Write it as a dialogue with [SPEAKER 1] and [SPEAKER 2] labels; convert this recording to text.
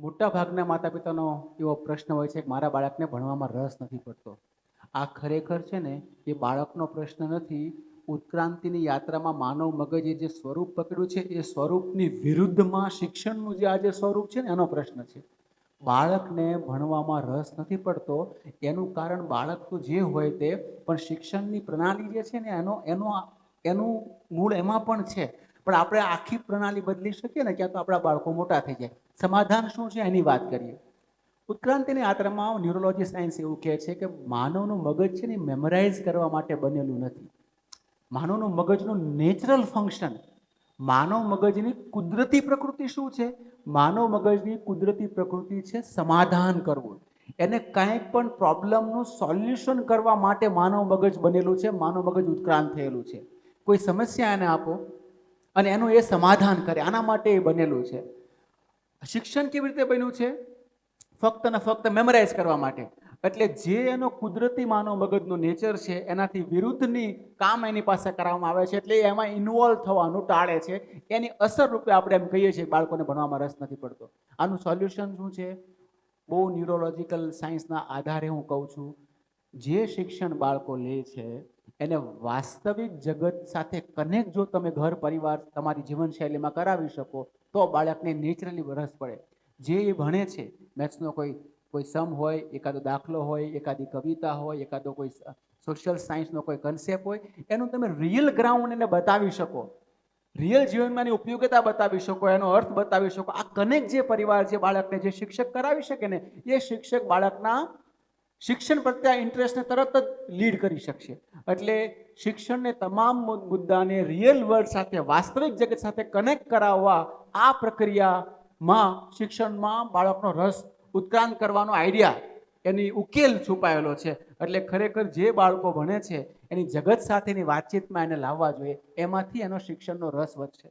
[SPEAKER 1] મોટા ભાગના માતા પિતાનો એવો પ્રશ્ન હોય છે કે મારા બાળકને ભણવામાં રસ નથી પડતો. આ ખરેખર છે ને, એ બાળકનો પ્રશ્ન નથી. ઉત્ક્રાંતિની યાત્રામાં માનવ મગજે જે સ્વરૂપ પકડ્યું છે, એ સ્વરૂપની વિરુદ્ધમાં શિક્ષણનું જે આજે સ્વરૂપ છે ને, એનો પ્રશ્ન છે. બાળકને ભણવામાં રસ નથી પડતો, એનું કારણ બાળક તો જે હોય તે, પણ શિક્ષણની પ્રણાલી જે છે ને, એનો એનો એનું મૂળ એમાં પણ છે. પણ આપણે આખી પ્રણાલી બદલી શકીએ ને ક્યાં તો આપણા બાળકો મોટા થઈ જાય. સમાધાન શું છે એની વાત કરીએ. ઉત્ક્રાંતિની યાત્રામાં ન્યુરોલોજી સાયન્સ એવું કહે છે કે માનવનું મગજ છે ને મેમરાઇઝ કરવા માટે બનેલું નથી. માનવનું મગજનું નેચરલ ફંક્શન. માનવ મગજની કુદરતી પ્રકૃતિ શું છે? માનવ મગજની કુદરતી પ્રકૃતિ છે સમાધાન કરવું. એને કાંઈ પણ પ્રોબ્લેમનું સોલ્યુશન કરવા માટે માનવ મગજ બનેલું છે, માનવ મગજ ઉત્ક્રાંત થયેલું છે. કોઈ સમસ્યા એને આપો. અને એનું એ સમાધાન કરે. આના માટે એ બનેલું છે. શિક્ષણ કેવી રીતે બન્યું છે? ફક્ત ને ફક્ત મેમરાઇઝ કરવા માટે. એટલે જે એનો કુદરતી માનવ મગજનું નેચર છે, એનાથી વિરુદ્ધની કામ એની પાસે કરવામાં આવે છે, એટલે એમાં ઇન્વોલ્વ થવાનું ટાળે છે. એની અસર રૂપે આપણે એમ કહીએ છીએ બાળકોને ભણવામાં રસ નથી પડતો. આનું સોલ્યુશન શું છે? બહુ ન્યુરોલોજીકલ સાયન્સના આધારે હું કહું છું, જે શિક્ષણ બાળકો લે છે એને વાસ્તવિક જગત સાથે કનેક્ટ જો તમે ઘર, પરિવાર તમારી જીવનશૈલીમાં કરાવી શકો, તો બાળકને નેચરલી વરસ પડે. જે એ ભણે છે મેથ્સનો કોઈ કોઈ સમ હોય, એકાદો દાખલો હોય, એકાદી કવિતા હોય, એકાદો કોઈ સોશિયલ સાયન્સનો કોઈ કન્સેપ્ટ હોય, એનું તમે રિયલ ગ્રાઉન્ડ એને બતાવી શકો. રિયલ જીવનમાં એની ઉપયોગિતા બતાવી શકો, એનો અર્થ બતાવી શકો. આ કનેક્ટ જે પરિવાર, જે બાળકને જે શિક્ષક કરાવી શકે ને, એ શિક્ષક બાળકના શિક્ષણ પ્રત્યે આ ઇન્ટરેસ્ટને તરત જ લીડ કરી શકશે. એટલે શિક્ષણને તમામ મુદ્દાને રિયલ વર્લ્ડ સાથે, વાસ્તવિક જગત સાથે કનેક્ટ કરાવવા આ પ્રક્રિયામાં શિક્ષણમાં બાળકનો રસ ઉત્ક્રાંત કરવાનો આઈડિયા એની ઉકેલ છુપાયેલો છે. એટલે ખરેખર જે બાળકો ભણે છે, એની જગત સાથેની વાતચીતમાં એને લાવવા જોઈએ. એમાંથી એનો શિક્ષણનો રસ વધશે.